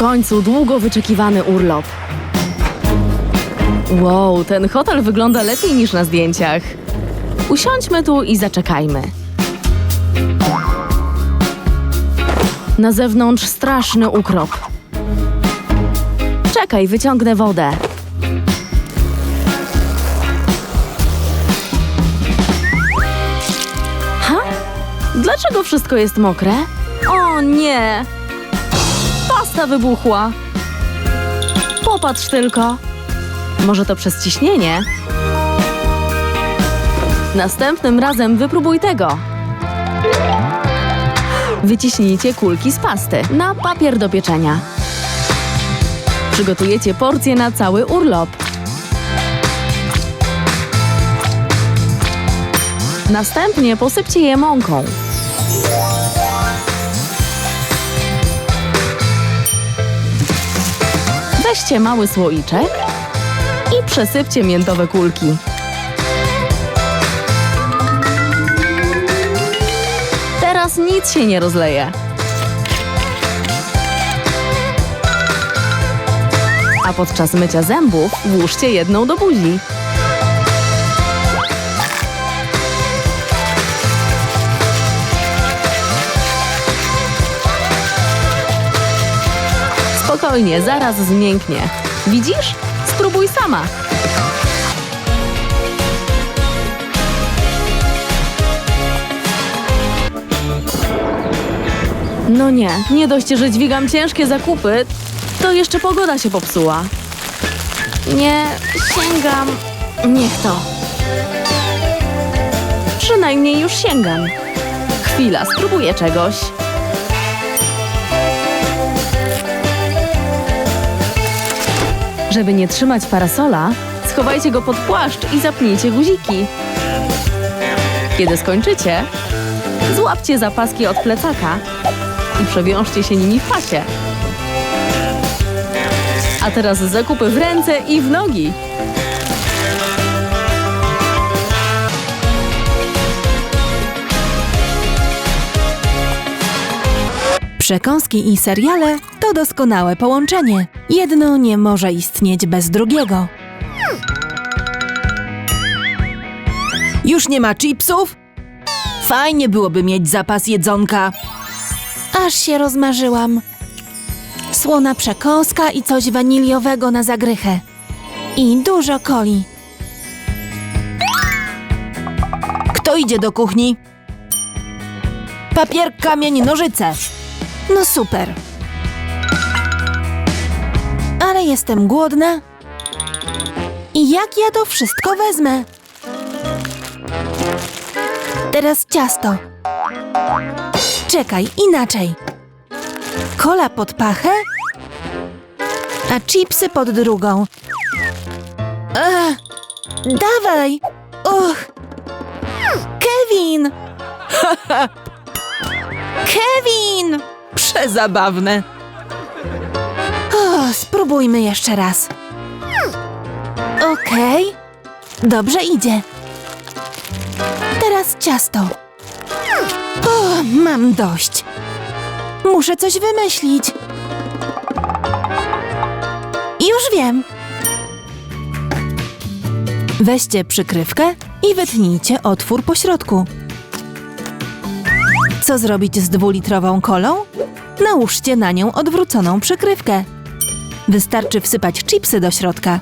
końcu długo wyczekiwany urlop. Wow, ten hotel wygląda lepiej niż na zdjęciach. Usiądźmy tu i zaczekajmy. Na zewnątrz straszny ukrop. Czekaj, wyciągnę wodę. Ha? Dlaczego wszystko jest mokre? O nie! Pasta wybuchła. Popatrz tylko. Może to przez ciśnienie? Następnym razem wypróbuj tego. Wyciśnijcie kulki z pasty na papier do pieczenia. Przygotujecie porcję na cały urlop. Następnie posypcie je mąką. Weźcie mały słoiczek i przesypcie miętowe kulki. Teraz nic się nie rozleje. A podczas mycia zębów włóżcie jedną do buzi. Spokojnie, zaraz zmięknie. Widzisz? Spróbuj sama. No nie, nie dość, że dźwigam ciężkie zakupy, to jeszcze pogoda się popsuła. Nie, sięgam. Niech to. Przynajmniej już sięgam. Chwila, spróbuję czegoś. Żeby nie trzymać parasola, schowajcie go pod płaszcz i zapnijcie guziki. Kiedy skończycie, złapcie zapaski od plecaka i przewiążcie się nimi w pasie. A teraz zakupy w ręce i w nogi. Przekąski i seriale to doskonałe połączenie. Jedno nie może istnieć bez drugiego. Już nie ma chipsów? Fajnie byłoby mieć zapas jedzonka. Aż się rozmarzyłam. Słona przekąska i coś waniliowego na zagrychę. I dużo coli. Kto idzie do kuchni? Papier, kamień, nożyce. No super. Ale jestem głodna. I jak ja to wszystko wezmę? Teraz ciasto. Czekaj, inaczej. Kola pod pachę, a chipsy pod drugą. Ech, dawaj! Uch! Kevin! Kevin! Przezabawne. O, spróbujmy jeszcze raz. Okej. Dobrze idzie. Teraz ciasto. O, mam dość. Muszę coś wymyślić. Już wiem. Weźcie przykrywkę i wytnijcie otwór po środku. Co zrobić z dwulitrową kolą? Nałóżcie na nią odwróconą przykrywkę. Wystarczy wsypać chipsy do środka.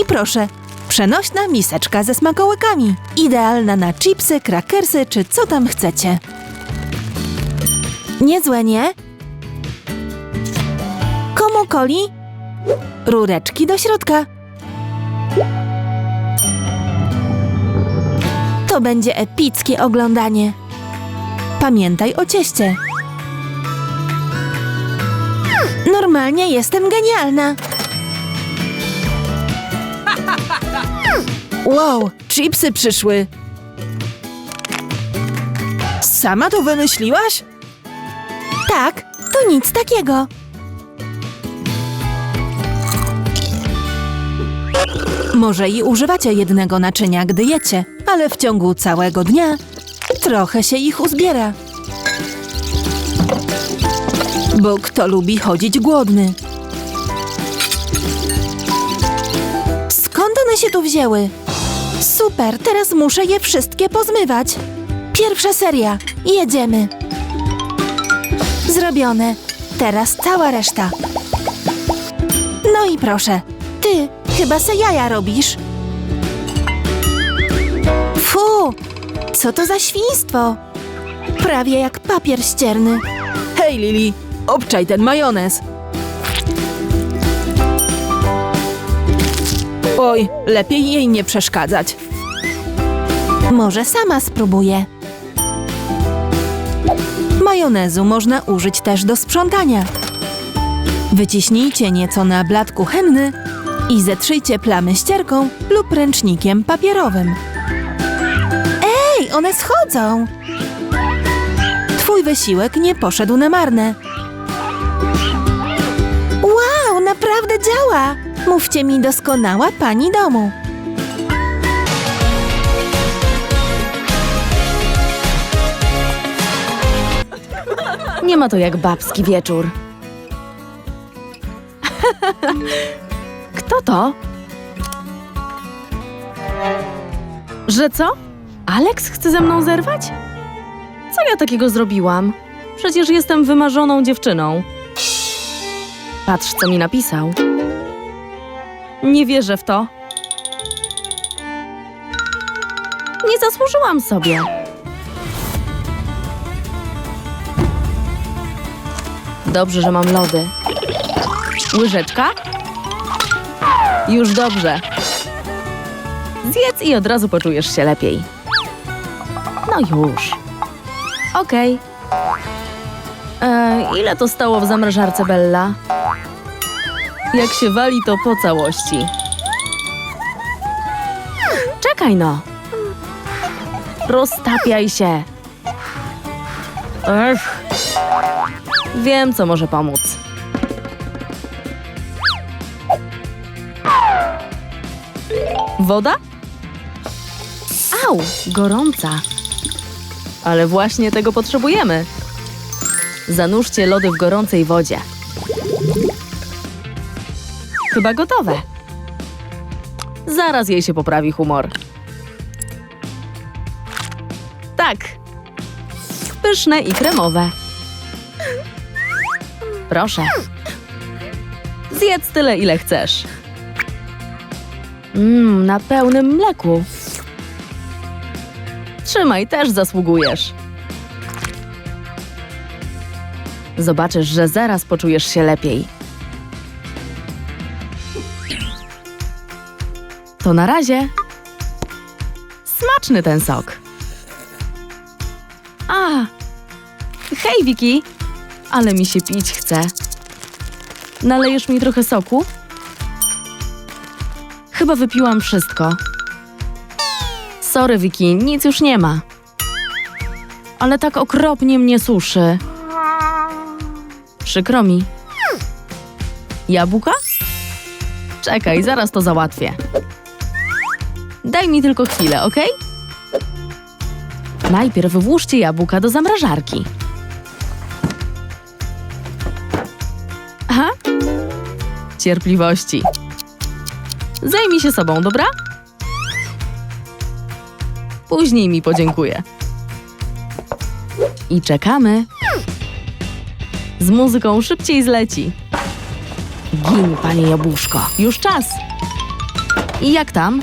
I proszę, przenośna miseczka ze smakołykami. Idealna na chipsy, krakersy czy co tam chcecie. Niezłe, nie? Komu coli? Rureczki do środka. To będzie epickie oglądanie. Pamiętaj o cieście. Normalnie jestem genialna. Wow, chipsy przyszły. Sama to wymyśliłaś? Tak, to nic takiego. Może i używacie jednego naczynia, gdy jecie, ale w ciągu całego dnia trochę się ich uzbiera. Bo kto lubi chodzić głodny? Skąd one się tu wzięły? Super, teraz muszę je wszystkie pozmywać. Pierwsza seria, jedziemy. Zrobione. Teraz cała reszta. No i proszę, ty chyba se jaja robisz. Fu, co to za świństwo? Prawie jak papier ścierny. Hej, Lili, obczaj ten majonez. Oj, lepiej jej nie przeszkadzać. Może sama spróbuję. Majonezu można użyć też do sprzątania. Wyciśnijcie nieco na blat kuchenny i zetrzyjcie plamy ścierką lub ręcznikiem papierowym. Ej, one schodzą! Twój wysiłek nie poszedł na marne. Naprawdę działa! Mówcie mi doskonała pani domu. Nie ma to jak babski wieczór. Kto to? Że co? Alex chce ze mną zerwać? Co ja takiego zrobiłam? Przecież jestem wymarzoną dziewczyną. Patrz, co mi napisał. Nie wierzę w to. Nie zasłużyłam sobie. Dobrze, że mam lody. Łyżeczka? Już dobrze. Zjedz i od razu poczujesz się lepiej. No już. Okej. E, ile to stało w zamrażarce Bella? Jak się wali, to po całości. Czekaj no. Roztapiaj się. Ech. Wiem, co może pomóc. Woda? Au, gorąca. Ale właśnie tego potrzebujemy. Zanurzcie lody w gorącej wodzie. Chyba gotowe. Zaraz jej się poprawi humor. Tak. Pyszne i kremowe. Proszę. Zjedz tyle, ile chcesz. Mmm, na pełnym mleku. Trzymaj, też zasługujesz. Zobaczysz, że zaraz poczujesz się lepiej. To na razie. Smaczny ten sok. A! Hej, Wiki! Ale mi się pić chce. Nalejesz mi trochę soku? Chyba wypiłam wszystko. Sorry, Wiki, nic już nie ma. Ale tak okropnie mnie suszy. Przykro mi. Jabłka? Czekaj, zaraz to załatwię. Daj mi tylko chwilę, ok? Najpierw włóżcie jabłka do zamrażarki. Aha. Cierpliwości. Zajmij się sobą, dobra? Później mi podziękuję. I czekamy. Z muzyką szybciej zleci. Gin, panie jabłuszko. Już czas. I jak tam?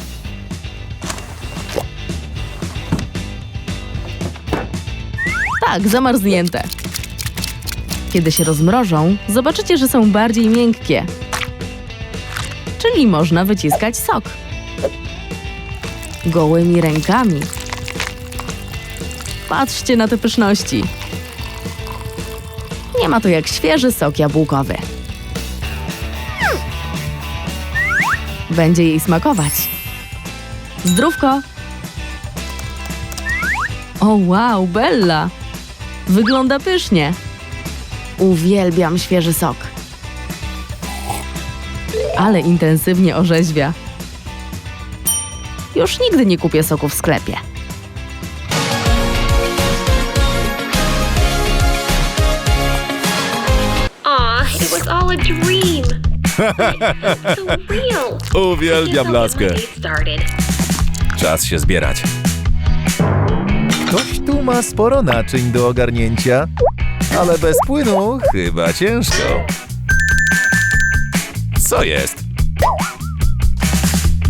Tak, zamarznięte. Kiedy się rozmrożą, zobaczycie, że są bardziej miękkie. Czyli można wyciskać sok. Gołymi rękami. Patrzcie na te pyszności. Nie ma to jak świeży sok jabłkowy. Będzie jej smakować. Zdrówko! O wow, Bella! Wygląda pysznie. Uwielbiam świeży sok. Ale intensywnie orzeźwia. Już nigdy nie kupię soku w sklepie. All a dream. So real. Uwielbiam laskę. Czas się zbierać. Ktoś tu ma sporo naczyń do ogarnięcia, ale bez płynu chyba ciężko. Co jest?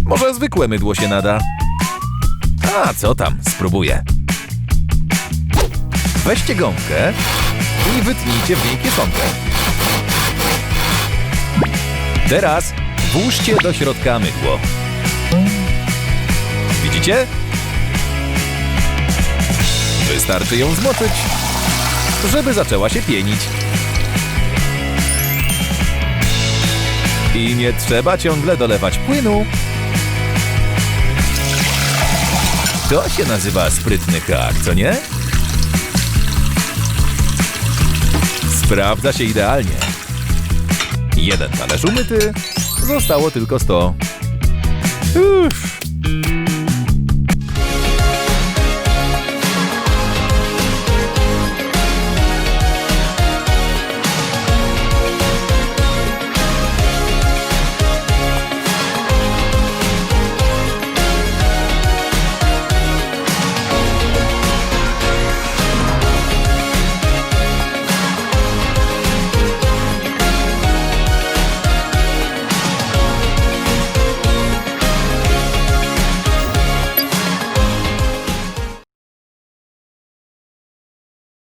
Może zwykłe mydło się nada? A, co tam, spróbuję. Weźcie gąbkę i wytnijcie w niej kieszonkę. Teraz włóżcie do środka mydło. Widzicie? Wystarczy ją zmoczyć, żeby zaczęła się pienić. I nie trzeba ciągle dolewać płynu. To się nazywa sprytny hak, co nie? Sprawdza się idealnie. Jeden talerz umyty, zostało tylko sto. Uff,